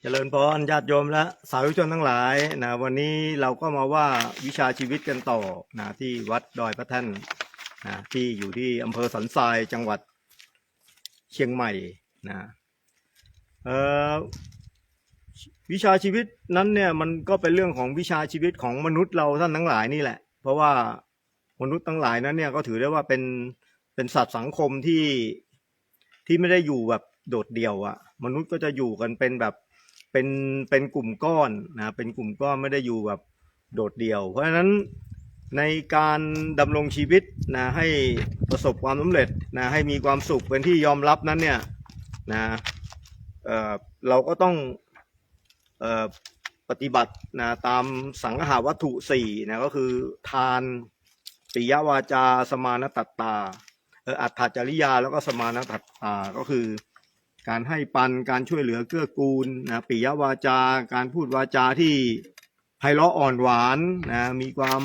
เจริญพรญาติโยมและสาธุชนทั้งหลายนะวันนี้เราก็มาว่าวิชาชีวิตกันต่อนะที่วัดดอยพระท่านนะที่อยู่ที่อำเภอสันทรายจังหวัดเชียงใหม่นะเอ่อวิชาชีวิตนั้นเนี่ยมันก็เป็นเรื่องของวิชาชีวิตของมนุษย์เราท่านทั้งหลายนี่แหละ เพราะว่ามนุษย์ทั้งหลายนั้นเนี่ยก็ถือได้ว่าเป็นเป็นสัตว์สังคมที่ที่ไม่ได้อยู่แบบโดดเดี่ยวอะมนุษย์ก็จะอยู่กันเป็นแบบ เป็นเป็นกลุ่มก้อนนะเป็นกลุ่มก้อนไม่ได้อยู่แบบโดดเดี่ยว เพราะฉะนั้นในการดำรงชีวิตนะให้ประสบความสำเร็จนะให้มีความสุขเป็นที่ยอมรับนั้นเนี่ยนะเออเราก็ต้องเออปฏิบัตินะตามสังหาวัตถุสี่นะก็คือทานปิยวาจา สมานตัตตาเอออัตถจริยาแล้วก็สมานตัตตาก็คือ การให้ปันการช่วยเหลือเกื้อกูลนะปิยวาจา การพูดวาจาที่ไพเราะอ่อนหวานนะมีความ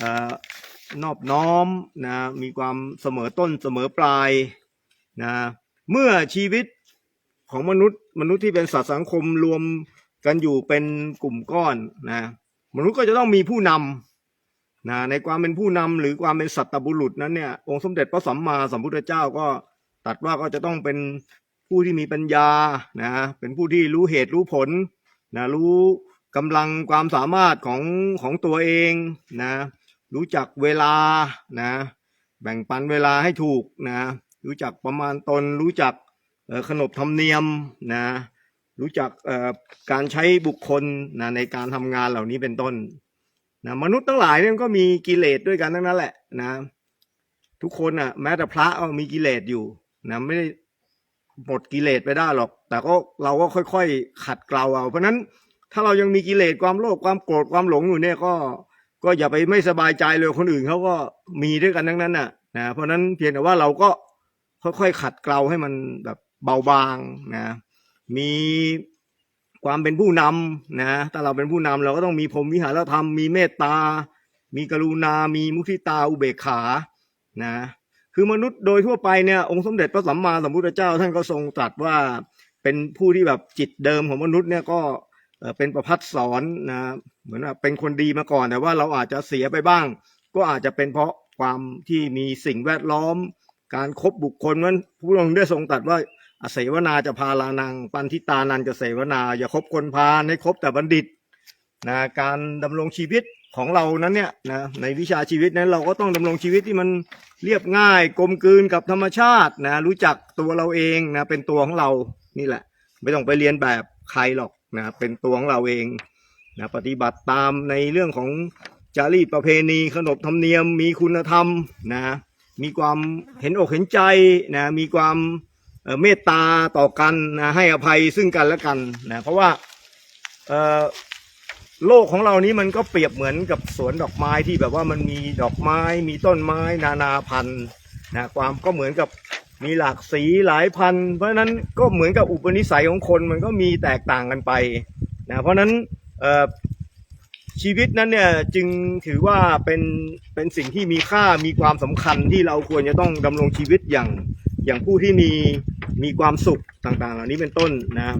อ่อนอบน้อมนะมีความเสมอต้นเสมอปลายนะเมื่อชีวิตของมนุษย์มนุษย์ที่เป็นสัตว์สังคมรวมกันอยู่เป็นกลุ่มก้อนนะมนุษย์ก็จะต้องมีผู้นำนะในความเป็นผู้นำหรือความเป็นสัตบุรุษนั้นเนี่ยองค์สมเด็จพระสัมมาสัมพุทธเจ้าก็ตัดว่าก็จะต้องเป็น ผู้ที่มีปัญญานะเป็นผู้ที่รู้เหตุรู้ผลนะรู้กำลังความสามารถของของตัวเองนะรู้จักเวลานะแบ่งปันเวลาให้ถูกนะรู้จักประมาณตน รู้จักขนบธรรมเนียมนะรู้จักเอ่อการใช้บุคคลนะในการทำงานเหล่านี้เป็นต้นนะมนุษย์ทั้งหลายเนี่ยก็มีกิเลสด้วยกันทั้งนั้นแหละนะทุกคนอะแม้แต่พระก็มีกิเลสอยู่นะไม่ได้ หมดกิเลสไปได้หรอก แต่ก็เราก็ค่อยๆ ขัดเกลาเอา เพราะนั้นถ้าเรายังมีกิเลสความโลภความโกรธความหลงอยู่เนี่ยก็ก็อย่าไปไม่สบายใจเลยคนอื่นเขาก็มีด้วยกันทั้งนั้นน่ะนะเพราะฉะนั้นเพียงแต่ว่าเราก็ค่อยๆขัดเกลาให้มันแบบเบาบางนะมีความเป็นผู้นำนะถ้าเราเป็นผู้นำเราก็ต้องมีพรหมวิหารธรรมมีเมตตา มีกรุณา มีมุทิตาอุเบกขานะ คือมนุษย์โดยทั่วไปเนี่ยองค์สมเด็จพระสัมมาสัมพุทธเจ้าท่านก็ทรงตรัสว่าเป็นผู้ที่แบบจิตเดิมของมนุษย์เนี่ยก็เป็นประพัดสอนนะเหมือนว่าเป็นคนดีมาก่อน แต่ว่าเราอาจจะเสียไปบ้าง ก็อาจจะเป็นเพราะความที่มีสิ่งแวดล้อม การครบบุคคลนั้นพระองค์ได้ทรงตรัสว่าอาเสวนาจะพาลานัง ปันทิตานันจะเสวนา อย่าคบคนพาลให้คบแต่บัณฑิตนะการดำรงชีวิต ของเรานั้นเนี่ยนะในวิชาชีวิตนั้นเราก็ต้องดำรงชีวิตที่มันเรียบง่ายกลมกลืนกับธรรมชาตินะรู้จักตัวเราเองนะเป็นตัวของเรานี่แหละ ไม่ต้องไปเรียนแบบใครหรอกนะเป็นตัวของเราเองนะปฏิบัติตามในเรื่องของจารีตประเพณีขนบธรรมเนียมมีคุณธรรมนะมีความเห็นอกเห็นใจนะมีความเอ่อเมตตาต่อกันนะให้อภัยซึ่งกันและกันนะเพราะว่าเอ่อ โลกของเรานี้มันก็เปรียบเหมือนกับสวนดอกไม้ที่แบบว่ามันมีดอกไม้ มีต้นไม้ นานาพันธุ์นะความก็เหมือนกับมีหลากสีหลายพันธุ์ เพราะฉะนั้นก็เหมือนกับอุปนิสัยของคนมันก็มีแตกต่างกันไปนะเพราะฉะนั้นชีวิตนั้นเนี่ยจึงถือว่าเป็นเป็นสิ่งที่มีค่ามีความสำคัญที่เราควรจะต้องดำรงชีวิตอย่างอย่างผู้ที่มีมีความสุขต่างๆ เหล่านี้เป็นต้นนะ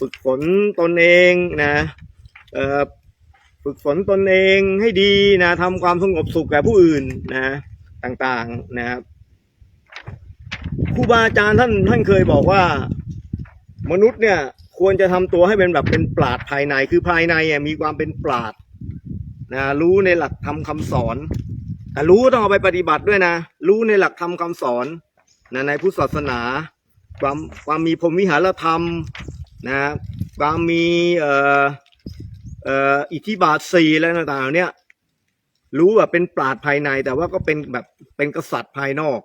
ฝึกฝนตนเองนะ ฝึกฝนตนเองให้ดีนะทำความสงบสุขแก่ผู้อื่นนะต่างๆนะครับครูบาอาจารย์ท่านท่านเคยบอกว่า มนุษย์เนี่ย ควรจะทำตัวให้เป็นแบบเป็นปราดภายในคือภายในอะมีความเป็นปราดนะรู้ในหลักธรรมคำสอน แต่รู้ต้องเอาไปปฏิบัติด้วยนะ รู้ในหลักธรรมคำสอนนะในพุทธศาสนา ความความมีพรมวิหารธรรมนะความมีเอ่อ อิทธิบาทสี่อะไรต่างๆเนี่ยรู้ว่าเป็นปราดภายในแต่ว่าก็เป็นแบบเป็นกษัตริย์ภายนอก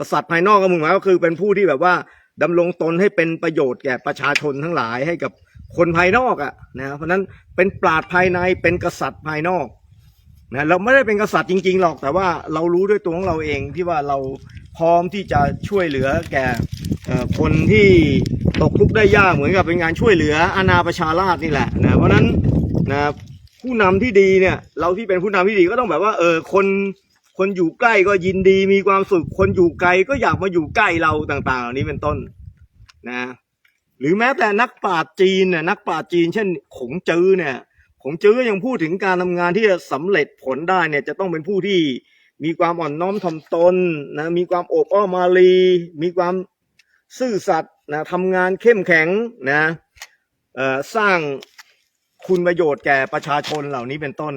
กษัตริย์ภายนอกก็มึงหมายก็คือเป็นผู้ที่แบบว่าดำรงตนให้เป็นประโยชน์แก่ประชาชนทั้งหลายให้กับคนภายนอกอะ่ะนะเพราะนั้นเป็นปราดภายในเป็นกษัตริย์ภายนอกนะเราไม่ได้เป็นกษัตริย์จริง ๆ หรอก แต่ว่าเรารู้ด้วยตัวของเราเองที่ว่าเราพร้อมที่จะช่วยเหลือแก่คนที่ตกทุกข์ได้ยากเหมือนกับเป็นงานช่วยเหลืออาณาประชาราษฎร์นี่แหละนะเพราะนั้น นะครับ ผู้นำที่ดีเนี่ย เราที่เป็นผู้นำที่ดีก็ต้องแบบว่า เออคนคนอยู่ใกล้ก็ยินดีมีความสุข คนอยู่ไกลก็อยากมาอยู่ใกล้เราต่างๆเหล่านี้เป็นต้นนะ หรือแม้แต่นักปราชญ์จีนเนี่ยนักปราชญ์จีน เช่น ขงจื้อเนี่ย ขงจื้อยังพูดถึงการทำงานที่จะสำเร็จผลได้เนี่ย จะต้องเป็นผู้ที่มีความอ่อนน้อมถ่อมตนนะมีความโอบอ้อมอารี มีความซื่อสัตย์นะทำงานเข้มแข็งนะเอ่อสร้าง คุณประโยชน์แก่ประชาชนเหล่านี้เป็นต้น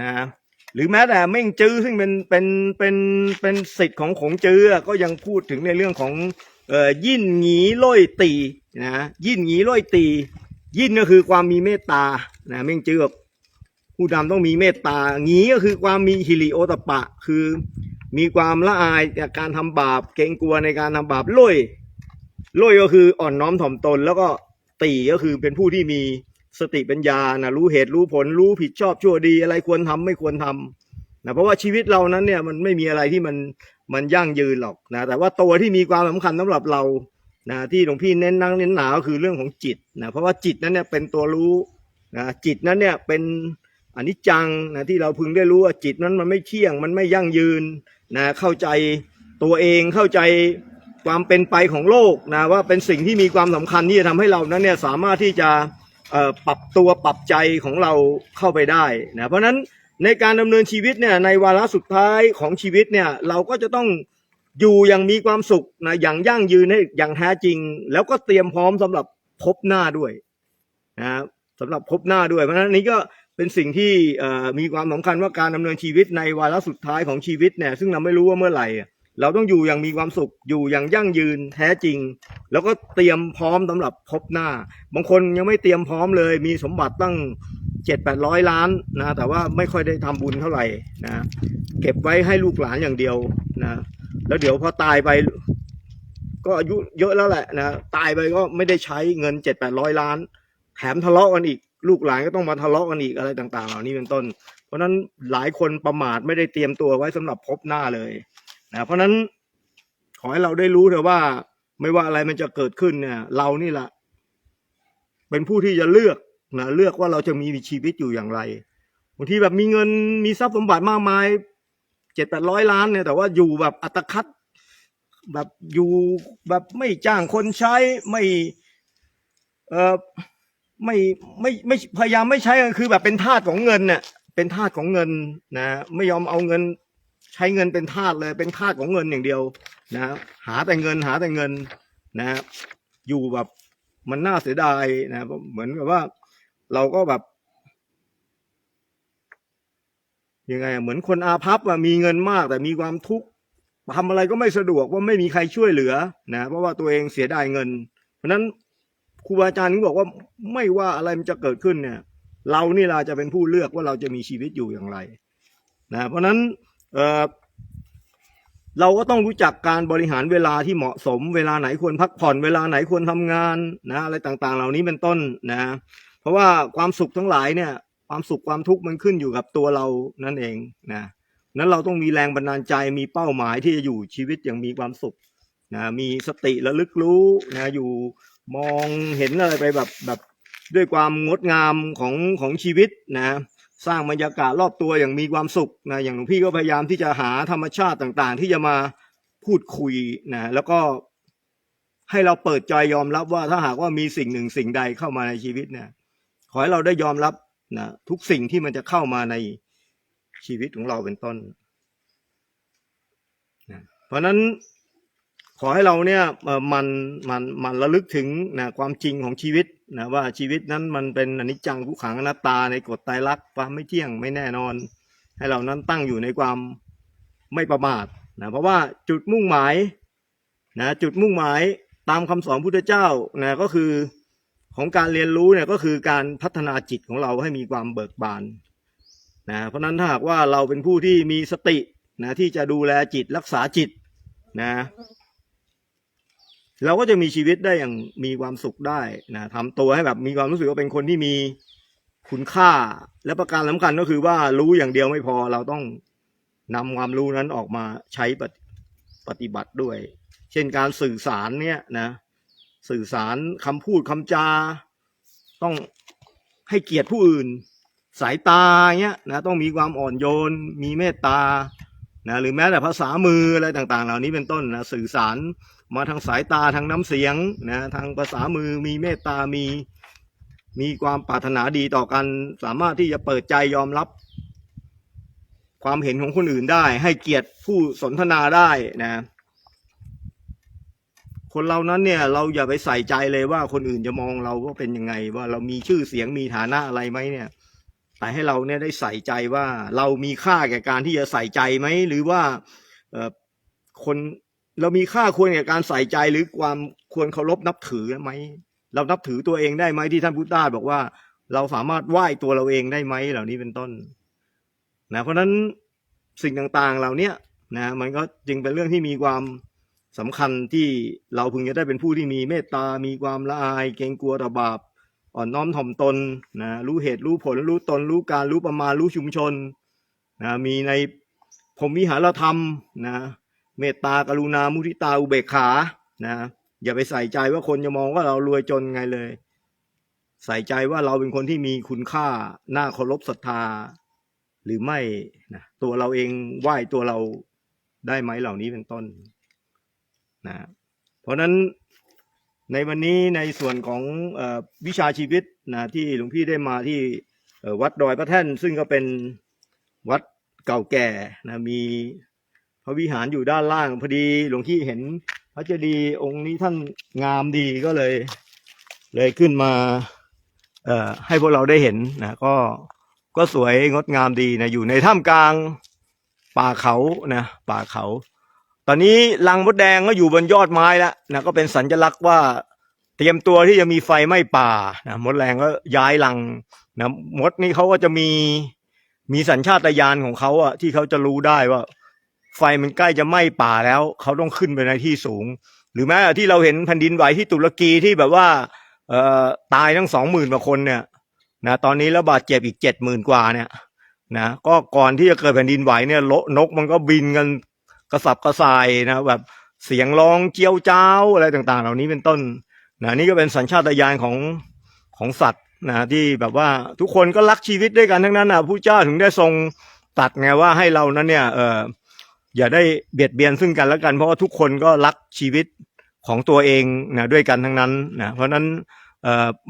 นะหรือแม้แต่เม่งจื้อซึ่งเป็นเป็นเป็นเป็นสิทธิ์ของขงจื้อก็ยังพูดถึงในเรื่องของเอ่อยิ่นหงีล่อยตีนะยิ่นหงีล่อยตี ยิ่นก็คือความมีเมตตานะเม่งจื้อผู้นำต้องมีเมตตาหงีก็คือความมีฮิริโอตปปะคือมีความละอายจากการทำบาปเกรงกลัวในการทำบาปล่อยล่อยก็คืออ่อนน้อมถ่อมตน แล้วก็ตีก็คือเป็นผู้ที่มี สติปัญญานะรู้เหตุรู้ผลรู้ผิดชอบชั่วดี อะไรควรทำไม่ควรทำนะเพราะว่าชีวิตเรานั้นเนี่ยมันไม่มีอะไรที่มันมันยั่งยืนหรอกนะแต่ว่าตัวที่มีความสำคัญสำหรับเรานะที่หลวงพี่เน้นนั่งเน้นหนาก็คือเรื่องของจิตนะเพราะว่าจิตนั้นเนี่ยเป็นตัวรู้นะจิตนั้นเนี่ยเป็นอนิจจังนะที่เราพึงได้รู้ว่าจิตนั้นมันไม่เที่ยงมันไม่ยั่งยืนนะเข้าใจตัวเองเข้าใจความเป็นไปของโลกนะว่าเป็นสิ่งที่มีความสำคัญที่จะทำให้เรานั้นเนี่ยสามารถที่จะ ปรับตัวปรับใจของเราเข้าไปได้นะเพราะฉะนั้นในการดำเนินชีวิตเนี่ยในวาระสุดท้ายของชีวิตเนี่ยเราก็จะต้องอยู่อย่างมีความสุขนะอย่างยั่งยืนให้อย่างแท้จริง แล้วก็เตรียมพร้อมสำหรับพบหน้าด้วยนะสำหรับพบหน้าด้วย เพราะฉะนั้นนี้ก็เป็นสิ่งที่เอ่อมีความสำคัญว่าการดำเนินชีวิตในวาระสุดท้ายของชีวิตเนี่ยซึ่งเราไม่รู้ว่าเมื่อไหร่ เราต้องอยู่อย่างมีความสุขอยู่อย่างยั่งยืนแท้จริง แล้วก็เตรียมพร้อมสำหรับพบหน้า บางคนยังไม่เตรียมพร้อมเลย มีสมบัติตั้งเจ็ดแปดร้อยล้านนะแต่ว่าไม่ค่อยได้ทำบุญเท่าไหร่นะเก็บไว้ให้ลูกหลานอย่างเดียวนะแล้วเดี๋ยวพอตายไป ก็อายุเยอะแล้วแหละนะตายไปก็ไม่ได้ใช้เงินเจ็ดแปดร้อยล้านแถมทะเลาะกันอีก ลูกหลานก็ต้องมาทะเลาะกันอีกอะไรต่าง ๆ เหล่านี้เป็นต้น เพราะฉะนั้นหลายคนประมาทไม่ได้เตรียมตัวไว้สำหรับพบหน้าเลย นะเพราะนั้นขอให้เราได้รู้เถอะว่า ไม่ว่าอะไรมันจะเกิดขึ้นเนี่ย เรานี่แหละเป็นผู้ที่จะเลือกนะเลือกว่าเราจะมีชีวิตอยู่อย่างไรบางทีแบบมีเงินมีทรัพย์สมบัติมากมายเจ็ดแปดร้อยล้านเนี่ย แต่ว่าอยู่แบบอัตคัดแบบอยู่แบบไม่จ้างคนใช้ไม่เออไม่ไม่ไม่พยายามไม่ใช้คือแบบเป็นทาสของเงินเนี่ยเป็นทาสของเงินนะ ไม่ยอมเอาเงิน ใช้เงินเป็นทาสเลยเป็นทาสของเงินอย่างเดียวนะหาแต่เงินหาแต่เงินนะอยู่แบบมันน่าเสียดายนะเหมือนกับว่า เราก็แบบยังไงอะเหมือนคนอาภัพอะมีเงินมาก แต่มีความทุกข์ทำอะไรก็ไม่สะดวกว่าไม่มีใครช่วยเหลือนะเพราะว่าตัวเองเสียดายเงิน เพราะนั้นครูบาอาจารย์ก็บอกว่าไม่ว่าอะไรมันจะเกิดขึ้นเนี่ย เรานี่เราจะเป็นผู้เลือกว่าเราจะมีชีวิตอยู่อย่างไร นะ เพราะนั้น เออเราก็ต้องรู้จักการบริหารเวลาที่เหมาะสม เวลาไหนควรพักผ่อนเวลาไหนควรทำงานนะอะไรต่างๆ เหล่านี้เป็นต้นนะ เพราะว่าความสุขทั้งหลายเนี่ย ความสุขความทุกข์มันขึ้นอยู่กับตัวเรานั่นเองนะนั้นเราต้องมีแรงบันดาลใจมีเป้าหมายที่จะอยู่ชีวิตอย่างมีความสุขนะมีสติระลึกรู้นะอยู่มองเห็นอะไรไปแบบแบบด้วยความงดงามของของชีวิตนะ สร้างบรรยากาศรอบตัวอย่างมีความสุขนะอย่างหลวงพี่ก็พยายามที่จะหาธรรมชาติต่างๆ ที่จะมาพูดคุยนะแล้วก็ให้เราเปิดใจยอมรับว่าถ้าหากว่ามีสิ่งหนึ่งสิ่งใดเข้ามาในชีวิตเนี่ยขอให้เราได้ยอมรับนะทุกสิ่งที่มันจะเข้ามาในชีวิตของเราเป็นต้นนะเพราะฉะนั้น ขอให้เราเนี่ยมันมันมันระลึกถึงนะความจริงของชีวิตนะว่าชีวิตนั้นมันเป็นอนิจจังทุกขังอนัตตาในกฎไตรลักความไม่เที่ยงไม่แน่นอน ให้เรานั้นตั้งอยู่ในความไม่ประมาทนะเพราะว่าจุดมุ่งหมายนะจุดมุ่งหมายตามคำสอนพุทธเจ้านะก็คือของการเรียนรู้เนี่ยก็คือการพัฒนาจิตของเราให้มีความเบิกบานนะเพราะนั้นถ้าหากว่าเราเป็นผู้ที่มีสตินะที่จะดูแลจิตรักษาจิตนะ เราก็จะมีชีวิตได้อย่างมีความสุขได้นะทำตัวให้แบบมีความรู้สึกว่าเป็นคนที่มีคุณค่า และประการสำคัญก็คือว่ารู้อย่างเดียวไม่พอเราต้องนำความรู้นั้นออกมาใช้ปฏิปฏิบัติด้วย เช่นการสื่อสารเนี่ยนะสื่อสารคำพูดคำจา ต้องให้เกียรติผู้อื่น สายตาเงี้ยนะต้องมีความอ่อนโยน มีเมตตานะหรือแม้แต่ภาษามืออะไรต่างๆ เหล่านี้เป็นต้นนะสื่อสาร มาทางสายตาทางน้ำเสียงนะทางภาษามือมีเมตตามี มีความปรารถนาดีต่อกัน สามารถที่จะเปิดใจยอมรับ ความเห็นของคนอื่นได้ ให้เกียรติผู้สนทนาได้นะคนเรานั้นเนี่ยเราอย่าไปใส่ใจเลยว่าคนอื่นจะมองเราว่าเป็นยังไง ว่าเรามีชื่อเสียงมีฐานะอะไรไหมเนี่ย แต่ให้เราเนี่ยได้ใส่ใจว่าเรามีค่าแก่การที่จะใส่ใจไหมหรือว่าคน เรามีค่าควรแก่การใส่ใจหรือความควรเคารพนับถือไหมเรานับถือตัวเองได้ไหมที่ท่านพุทธาบอกว่า เราสามารถไหว้ตัวเราเองได้ไหมเหล่านี้เป็นต้นนะเพราะฉะนั้นสิ่งต่างๆเหล่านี้นะมันก็จึงเป็นเรื่องที่มีความสำคัญที่เราพึงจะได้เป็นผู้ที่มีเมตตา มีความละอาย เกรงกลัวต่อบาปอ่อนน้อมถ่อมตนนะรู้เหตุรู้ผลรู้ตน รู้การรู้ประมาณรู้ชุมชนนะมีในพรมวิหารธรรมนะ เมตตากรุณามุทิตาอุเบกขานะอย่าไปใส่ใจว่าคนจะมองว่าเรารวยจนไงเลย ใส่ใจว่าเราเป็นคนที่มีคุณค่าน่าเคารพศรัทธา หรือไม่นะตัวเราเองไหว้ตัวเราได้ไหมเหล่านี้เป็นต้นนะเพราะฉะนั้นในวันนี้ในส่วนของอวิชาชีวิตนะที่หลวงพี่ได้มาที่วัดดอยพระแท่น ซึ่งก็เป็นวัดเก่าแก่นะมี ระวิหารอยู่ด้านล่างพอดีหลวงพี่เห็น พระเจดีย์องค์นี้ท่านงามดีก็เลย เลยขึ้นมา เอ่อให้พวกเราได้เห็นนะก็ก็สวยงดงามดีนะอยู่ในถ้ำกลางป่าเขานะป่าเขา ตอนนี้ลังมดแดงก็อยู่บนยอดไม้แล้วนะก็เป็นสัญลักษณ์ว่าเตรียมตัวที่จะมีไฟไหม้ป่านะมดแรงก็ย้ายลังนะมดนี่เขาก็จะมีมีสัญชาตญาณของเขาอะที่เขาจะรู้ได้ว่า ไฟมันใกล้จะไหม้ป่าแล้ว เขาต้องขึ้นไปในที่สูง หรือแม้ที่เราเห็นแผ่นดินไหวที่ตุรกีที่แบบว่า เอ่อตายทั้งสองหมื่นกว่าคนเนี่ยนะตอนนี้แล้วบาดเจ็บอีกเจ็ดหมื่นกว่าเนี่ยนะก็ก่อนที่จะเกิดแผ่นดินไหวเนี่ยนกมันก็บินกันกระสับกระส่ายนะแบบเสียงร้องเจียวจ้าวอะไรต่างๆ เหล่านี้เป็นต้นนะนี่ก็เป็นสัญชาตญาณของของสัตว์นะที่แบบว่าทุกคนก็รักชีวิตด้วยกันทั้งนั้นนะผู้เจ้าถึงได้ทรงตัดไงว่าให้เรานั้นเนี่ยเออ อย่าได้เบียดเบียนซึ่งกันและกัน เพราะว่าทุกคนก็รักชีวิตของตัวเองนะด้วยกันทั้งนั้นนะเพราะนั้น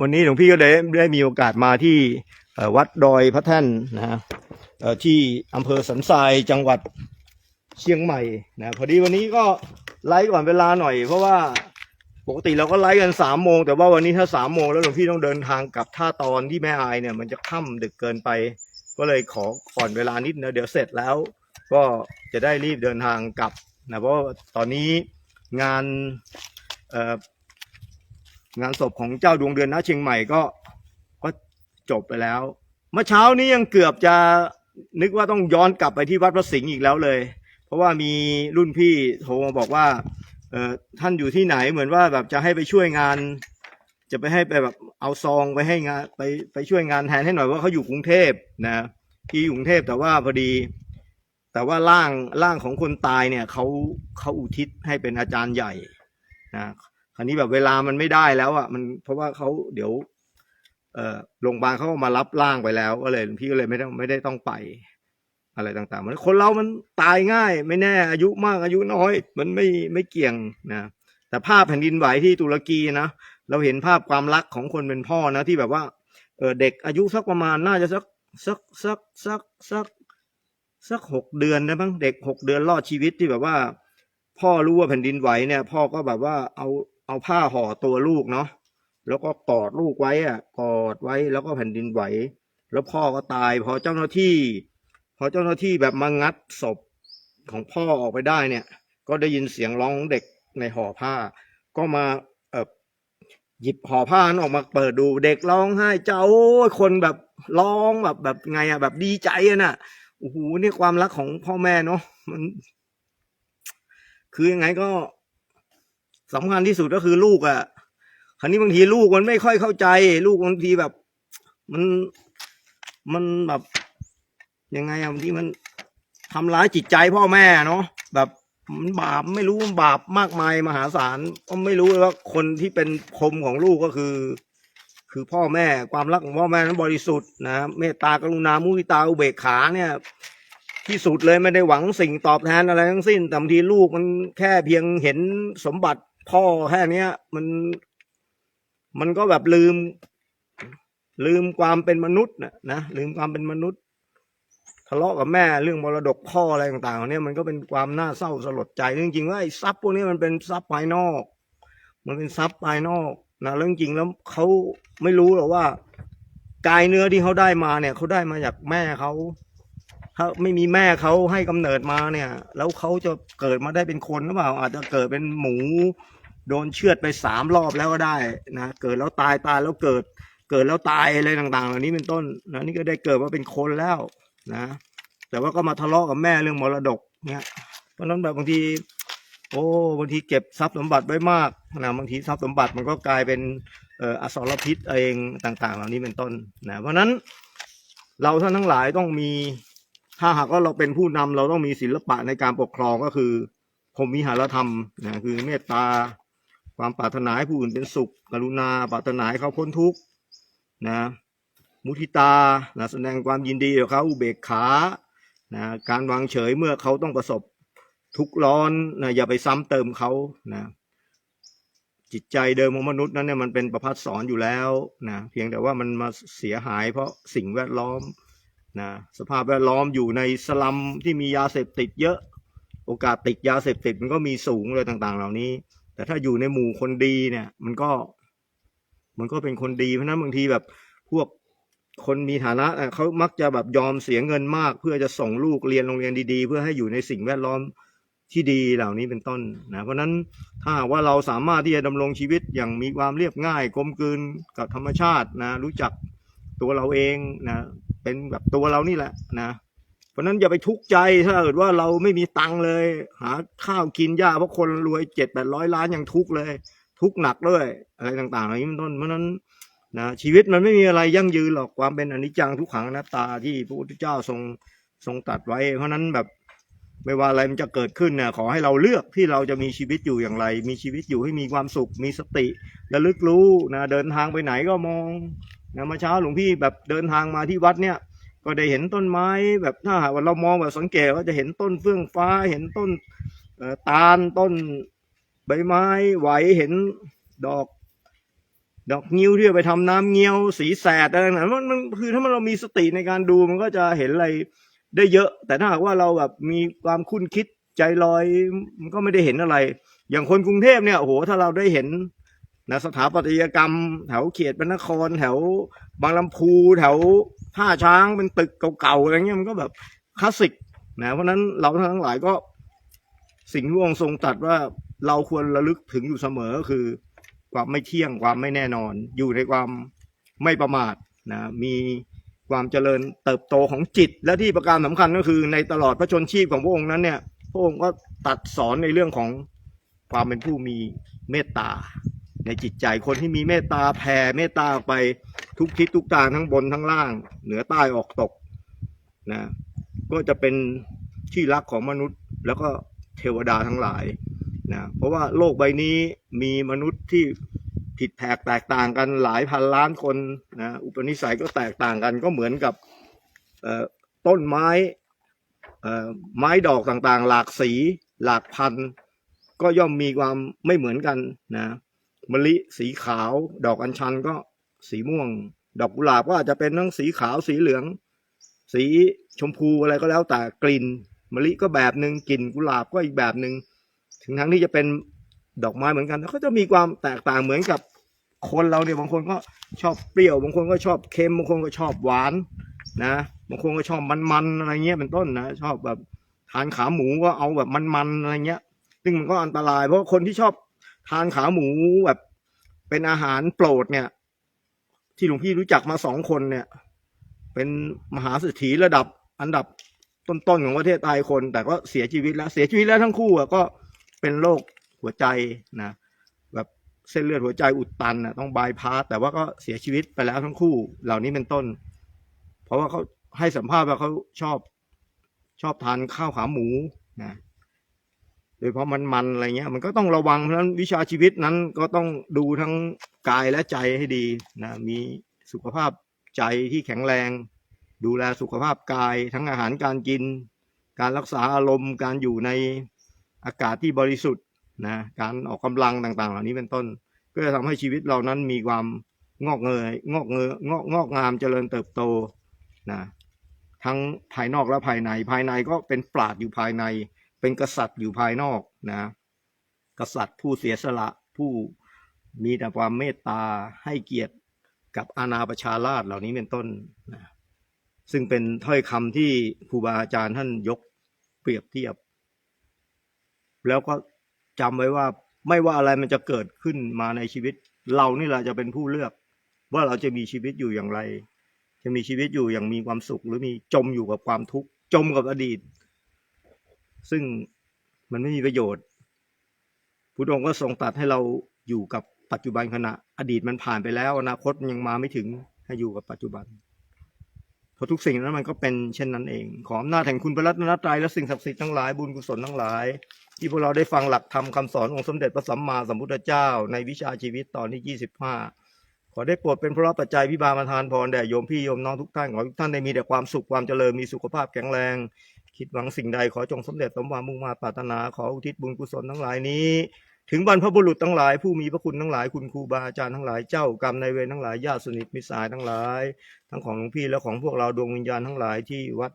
วันนี้หลวงพี่ก็ได้ได้มีโอกาสมาที่วัดดอยพระแท่นนะฮะที่อำเภอสันทรายจังหวัดเชียงใหม่นะพอดีวันนี้ก็ไลฟ์ก่อนเวลาหน่อย เพราะว่าปกติเราก็ไลฟ์กันสามโมงแต่ว่าวันนี้ถ้าสามโมงแล้วหลวงพี่ต้องเดินทางกลับท่าตอนที่แม่อายเนี่ยมันจะค่ำดึกเกินไป ก็เลยขอก่อนเวลานิดนะเดี๋ยวเสร็จแล้ว ก็จะได้รีบเดินทางกลับนะเพราะตอนนี้งานงานศพของเจ้าดวงเดือนณเชียงใหม่ก็ก็จบไปแล้ว เมื่อเช้านี้ยังเกือบจะนึกว่าต้องย้อนกลับไปที่วัดพระสิงห์อีกแล้วเลย เพราะว่ามีรุ่นพี่โทรมาบอกว่าเออท่านอยู่ที่ไหนเหมือนว่าแบบจะให้ไปช่วยงาน จะไปให้ไปแบบเอาซองไปให้งานไปไปช่วยงานแทนให้หน่อยว่าเขาอยู่กรุงเทพนะที่กรุงเทพแต่ว่าพอดี แต่ว่าร่างร่างของคนตายเนี่ยเขาเขาอุทิศให้เป็นอาจารย์ใหญ่นะคราวนี้แบบเวลามันไม่ได้แล้วอะมันเพราะว่าเขาเดี๋ยวเอ่อโรงพยาบาลเขามารับร่างไปแล้วก็เลยหลวพี่ก็เลยไม่ต้องไม่ได้ต้องไป อะไรต่างๆ มันคนเรามันตายง่าย ไม่แน่อายุมากอายุน้อย มันไม่ไม่เกี่ยงนะแต่ภาพแผ่นดินไหวที่ตุรกีนะเราเห็นภาพความรักของคนเป็นพ่อนะที่แบบว่าเออเด็กอายุสักประมาณน่าจะสักสักสักสักสัก สักหกเดือนนะมั้งเด็กหกเดือนรอดชีวิตที่แบบว่า พ่อรู้ว่าแผ่นดินไหวเนี่ย พ่อก็แบบว่าเอาเอาผ้าห่อตัวลูกเนาะแล้วก็กอดลูกไว้อะกอดไว้แล้วก็แผ่นดินไหว แล้วพ่อก็ตายพอเจ้าหน้าที่ พอเจ้าหน้าที่แบบมางัดศพของพ่อออกไปได้เนี่ย ก็ได้ยินเสียงร้องของเด็กในห่อผ้า ก็มาเออหยิบห่อผ้านั้นออกมาเปิดดูเด็กร้องไห้เจ้าโอ้คนแบบร้องแบบแบบไงอะแบบดีใจอะน่ะ โอ้โหนี่ความรักของพ่อแม่เนาะมัน คือยังไงก็สำคัญที่สุดก็คือลูกอะคราวนี้บางทีลูกมันไม่ค่อยเข้าใจ ลูกบางทีแบบ มันมันแบบยังไงอะบางทีมันทำร้ายจิตใจพ่อแม่เนาะแบบมันบาปไม่รู้มันบาปมากมายมหาศาลก็ไม่รู้เลยว่าคนที่เป็นคมของลูกก็คือ คือพ่อแม่ความรักของพ่อแม่นั้นบริสุทธิ์นะเมตตากรุณามุทิตาอุเบกขาเนี่ยที่สุดเลยไม่ได้หวังสิ่งตอบแทนอะไรทั้งสิ้นแต่บางทีลูกมันแค่เพียงเห็นสมบัติพ่อแค่เนี้ยมันมันก็แบบลืม ลืมความเป็นมนุษย์นะนะลืมความเป็นมนุษย์ทะเลาะกับแม่เรื่องมรดกพ่ออะไรต่างๆเนี่ยมันก็เป็นความน่าเศร้าสลดใจจริงๆว่าไอ้ทรัพย์พวกนี้มันเป็นทรัพย์ภายนอก มันเป็นทรัพย์ภายนอก นะเรื่องจริงแล้วเขาไม่รู้หรอกว่ากายเนื้อที่เขาได้มาเนี่ยเขาได้มาจากแม่เขาถ้าไม่มีแม่เขาให้กำเนิดมาเนี่ย แล้วเขาจะเกิดมาได้เป็นคนหรือเปล่า อาจจะเกิดเป็นหมูโดนเชือดไปสามรอบแล้วก็ได้นะเกิดแล้วตายตายแล้วเกิด เกิดแล้วตายอะไรต่างๆ เหล่านี้เป็นต้นนะนี่ก็ได้เกิดมาเป็นคนแล้วนะ แต่ว่าก็มาทะเลาะกับแม่เรื่องมรดกเนี่ยเพราะฉะนั้นแบบบางที โอ้บางทีเก็บทรัพย์สมบัติไว้มากนะบางทีทรัพย์สมบัติมันก็กลายเป็นอสรพิษเองต่าง ๆ เหล่านี้เป็นต้นนะเพราะนั้นเราท่านทั้งหลายต้องมีถ้าหากว่าเราเป็นผู้นำเราต้องมีศิลปะในการปกครองก็คือพรมวิหารธรรมนะคือเมตตาความปรารถนาให้ผู้อื่นเป็นสุข กรุณาปรารถนาให้เขาพ้นทุกข์นะมุทิตานะแสดงความยินดีกับเขาอุเบกขานะการวางเฉยเมื่อเขาต้องประสบ ทุกร้อนนะอย่าไปซ้ำเติมเขานะจิตใจเดิมของมนุษย์นั้นเนี่ยมันเป็นประพัดสอนอยู่แล้วนะเพียงแต่ว่ามันมาเสียหายเพราะสิ่งแวดล้อมนะสภาพแวดล้อมอยู่ในสลัมที่มียาเสพติดเยอะ โอกาสติดยาเสพติดมันก็มีสูงเลยต่าง ๆ เหล่านี้ แต่ถ้าอยู่ในหมู่คนดีเนี่ย มันก็มันก็เป็นคนดีเพราะฉะนั้นบางทีแบบพวกคนมีฐานะเขามักจะแบบยอมเสียเงินมาก เพื่อจะส่งลูกเรียนโรงเรียนดีๆ เพื่อให้อยู่ในสิ่งแวดล้อม ที่ดีเหล่านี้เป็นต้นนะเพราะนั้นถ้าว่าเราสามารถที่จะดำรงชีวิตอย่างมีความเรียบง่ายกลมกลืนกับธรรมชาตินะรู้จักตัวเราเองนะเป็นแบบตัวเรานี่แหละนะเพราะนั้นอย่าไปทุกข์ใจถ้าเกิดว่าเราไม่มีตังค์เลย หาข้าวกินยากเพราะคนรวยเจ็ดแปดร้อยล้านยังทุกข์เลย ทุกข์หนักด้วยอะไรต่างๆเหล่านี้เป็นต้นเพราะนั้นนะชีวิตมันไม่มีอะไรยั่งยืนหรอกความเป็นอนิจจังทุกขังอนัตตาที่พระพุทธเจ้าทรงทรงตัดไว้ เพราะนั้นแบบ ไม่ว่าอะไรมันจะเกิดขึ้นเนี่ยขอให้เราเลือกที่เราจะมีชีวิตอยู่อย่างไร มีชีวิตอยู่ให้มีความสุข มีสติระลึกรู้นะเดินทางไปไหนก็มองนะเมื่อเช้าหลวงพี่แบบเดินทางมาที่วัดเนี่ย ก็ได้เห็นต้นไม้แบบถ้าหากว่าเรามองแบบสังเกตก็จะเห็นต้นเฟื่องฟ้า เห็นต้นตาลต้นใบไม้ไหวเห็นดอก ดอกงิ้วที่ไปทำน้ำเงี้ยวสีแสดอะไรต่างๆมันมันคือถ้ามันเรามีสติในการดูมันก็จะเห็นอะไร ได้เยอะ แต่ถ้าหากว่าเราแบบมีความคุ้นคิดใจลอยมันก็ไม่ได้เห็นอะไร อย่างคนกรุงเทพเนี่ยโอ้โหถ้าเราได้เห็นนะสถาปัตยกรรม แถวเขตพระนคร แถวบางลำพู แถวท่าช้างเป็นตึกเก่าๆอะไรเงี้ยมันก็แบบคลาสสิกนะเพราะนั้นเราทั้งหลายก็สิ่งที่องค์ทรงตัดว่าเราควรระลึกถึงอยู่เสมอก็คือ ความไม่เที่ยงความไม่แน่นอน อยู่ในความไม่ประมาทนะมี ความเจริญเติบโตของจิต และที่ประการสำคัญก็คือในตลอดพระชนชีพของพระองค์นั้นเนี่ยพระองค์ก็ตัดสอนในเรื่องของความเป็นผู้มีเมตตา ในจิตใจคนที่มีเมตตาแผ่เมตตาไปทุกทิศทุกทางทั้งบนทั้งล่าง เหนือใต้ออกตกนะก็จะเป็นที่รักของมนุษย์ แล้วก็เทวดาทั้งหลายนะเพราะว่าโลกใบนี้มีมนุษย์ที่ ผิดแผกแตกต่างกันหลายพันล้านคนนะอุปนิสัยก็แตกต่างกันก็เหมือนกับต้นไม้ไม้ดอกต่างๆ หลากสีหลากพันก็ย่อมมีความไม่เหมือนกันนะมะลิสีขาว ดอกอัญชันก็สีม่วง ดอกกุหลาบก็อาจจะเป็นทั้งสีขาวสีเหลือง สีชมพูอะไรก็แล้วแต่กลิ่นมะลิก็แบบหนึ่งกลิ่นกุหลาบก็อีกแบบหนึ่งถึงทั้งที่จะเป็น ดอกไม้เหมือนกันแต่ก็จะมีความแตกต่างเหมือนกับคนเราเนี่ยบางคนก็ชอบเปรี้ยว บางคนก็ชอบเค็ม บางคนก็ชอบหวานนะ บางคนก็ชอบมันๆอะไรเงี้ยเป็นต้นนะ ชอบแบบทานขาหมูก็เอาแบบมันๆอะไรเงี้ย ซึ่งมันก็อันตราย เพราะคนที่ชอบทานขาหมูแบบเป็นอาหารโปรดเนี่ย ที่หลวงพี่รู้จักมาสองคนเนี่ย เป็นมหาเศรษฐีระดับอันดับต้นๆของประเทศไทยคน แต่ก็เสียชีวิตแล้ว เสียชีวิตแล้วทั้งคู่อะก็เป็นโรค หัวใจนะแบบเส้นเลือดหัวใจอุดตันนะต้องบายพาสแต่ว่าก็เสียชีวิตไปแล้วทั้งคู่ เหล่านี้เป็นต้น เพราะว่าเขาให้สัมภาษณ์ว่าเขาชอบชอบทานข้าวขาหมูนะโดยเฉพาะมันมันอะไรเงี้ย มันก็ต้องระวังเพราะฉะนั้นวิชาชีวิตนั้นก็ต้องดูทั้งกายและใจให้ดีนะมีสุขภาพใจที่แข็งแรง ดูแลสุขภาพกาย ทั้งอาหารการกิน การรักษาอารมณ์การอยู่ในอากาศที่บริสุทธิ์ นะการออกกำลังต่างๆ เหล่านี้เป็นต้น ก็จะทำให้ชีวิตเรานั้นมีความงอกเงยงอกเงยงอกงอกงามเจริญเติบโตนะทั้งภายนอกและภายในภายในก็เป็นปราดอยู่ภายใน เป็นกษัตริย์อยู่ภายนอกนะกษัตริย์ผู้เสียสละผู้มีแต่ความเมตตาให้เกียรติกับอาณาประชาราชเหล่านี้เป็นต้นนะซึ่งเป็นถ้อยคำที่ครูบาอาจารย์ท่านยกเปรียบเทียบ แล้วก็ จำไว้ว่าไม่ว่าอะไรมันจะเกิดขึ้นมาในชีวิต เรานี่แหละจะเป็นผู้เลือก ว่าเราจะมีชีวิตอยู่อย่างไร จะมีชีวิตอยู่อย่างมีความสุข หรือมีจมอยู่กับความทุกข์จมกับอดีต ซึ่งมันไม่มีประโยชน์พุทธองค์ก็ทรงตัดให้เราอยู่กับปัจจุบันขณะ อดีตมันผ่านไปแล้วอนาคตยังมาไม่ถึงให้อยู่กับปัจจุบันเพราะทุกสิ่งนั้นมันก็เป็นเช่นนั้นเอง ขออำนาจแห่งคุณพระรัตนตรัยและสิ่งศักดิ์สิทธิ์ทั้งหลายบุญกุศลทั้งหลาย ที่พวกเราได้ฟังหลักธรรมคำสอนองค์สมเด็จพระสัมมาสัมพุทธเจ้า ในวิชาชีวิตตอนที่ 25 ขอได้โปรดเป็นพระปัจจัยพิบาลประทานพรแด่โยมพี่โยมน้องทุกท่านขอทุกท่านได้มีแต่ความสุขความเจริญมีสุขภาพแข็งแรง คิดหวังสิ่งใดขอจงสำเร็จสมหวังมุ่งมาตรปรารถนาขออุทิศบุญกุศลทั้งหลายนี้ ถึงบรรพบุรุษทั้งหลาย ผู้มีพระคุณทั้งหลายคุณครูบาอาจารย์ทั้งหลายเจ้ากรรมนายเวรทั้งหลายญาติสนิทมิตรสายทั้งหลาย ทั้งของหลวงพี่และของพวกเราดวงวิญญาณทั้งหลายที่วัด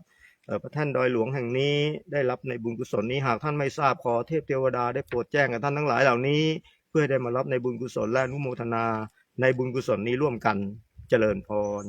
พระแท่นดอยหลวงแห่งนี้ได้รับในบุญกุศลนี้หากท่านไม่ทราบขอเทพเทวดาได้โปรดแจ้งกับท่านทั้งหลายเหล่านี้ เพื่อได้มารับในบุญกุศลและอนุโมทนาในบุญกุศลนี้ร่วมกันเจริญพร